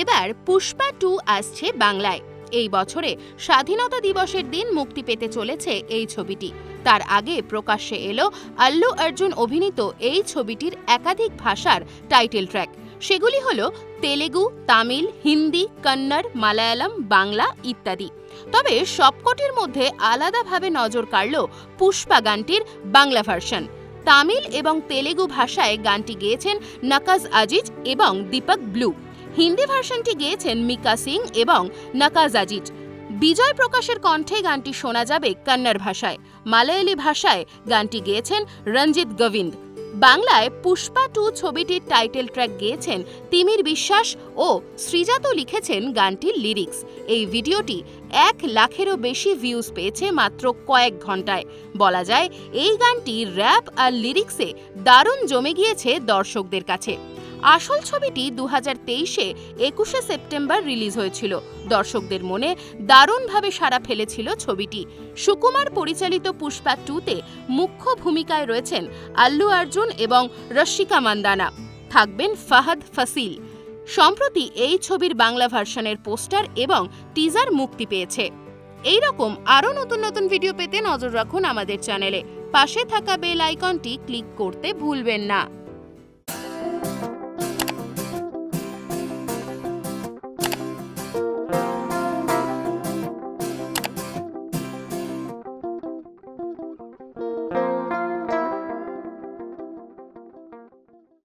এবার পুষ্পা টু আসছে বাংলায়। এই বছরে স্বাধীনতা দিবসের দিন মুক্তি পেতে চলেছে এই ছবিটি। তার আগে প্রকাশ্যে এলো আল্লু অর্জুন অভিনীত এই ছবিটির একাধিক ভাষার টাইটেল ট্র্যাক। সেগুলি হল তেলেগু, তামিল, হিন্দি, কন্নড়, মালায়ালাম, বাংলা ইত্যাদি। তবে সবকটির মধ্যে আলাদাভাবে নজর কাড়ল পুষ্পা গানটির বাংলা ভার্সন। তামিল এবং তেলেগু ভাষায় গানটি গেয়েছেন নাকাজ আজিজ এবং দীপক ব্লু। হিন্দি ভার্সনটি গেয়েছেন মিকা সিং এবং নাকাজ আজিজ বিজয় প্রকাশের কণ্ঠে গানটি শোনা যাবে কন্নড় ভাষায়। মালয়ালি ভাষায় গানটি গেয়েছেন রঞ্জিত গোবিন্দ। বাংলায় পুষ্পা টু ছবিটির টাইটেল ট্র্যাক গেয়েছেন তিমির বিশ্বাস ও শ্রীজাত লিখেছেন গানটির লিরিক্স। এই ভিডিওটি এক লাখেরও বেশি ভিউজ পেয়েছে মাত্র কয়েক ঘন্টায় বলা যায়, এই গানটি র্যাপ আর লিরিক্সে দারুণ জমে গিয়েছে দর্শকদের কাছে। আসল ছবিটি দু হাজার তেইশে একুশে সেপ্টেম্বর রিলিজ হয়েছিল। দর্শকদের মনে দারুণভাবে সাড়া ফেলেছিল ছবিটি। সুকুমার পরিচালিত পুষ্পা টুতে মুখ্য ভূমিকায় রয়েছেন আল্লু অর্জুন এবং রশ্মিকা মান্দানা। থাকবেন ফাহাদ ফাসিল। সম্প্রতি এই ছবির বাংলা ভার্সনের পোস্টার এবং টিজার মুক্তি পেয়েছে। এই রকম আরও নতুন নতুন ভিডিও পেতে নজর রাখুন আমাদের চ্যানেলে। পাশে থাকা বেল আইকনটি ক্লিক করতে ভুলবেন না।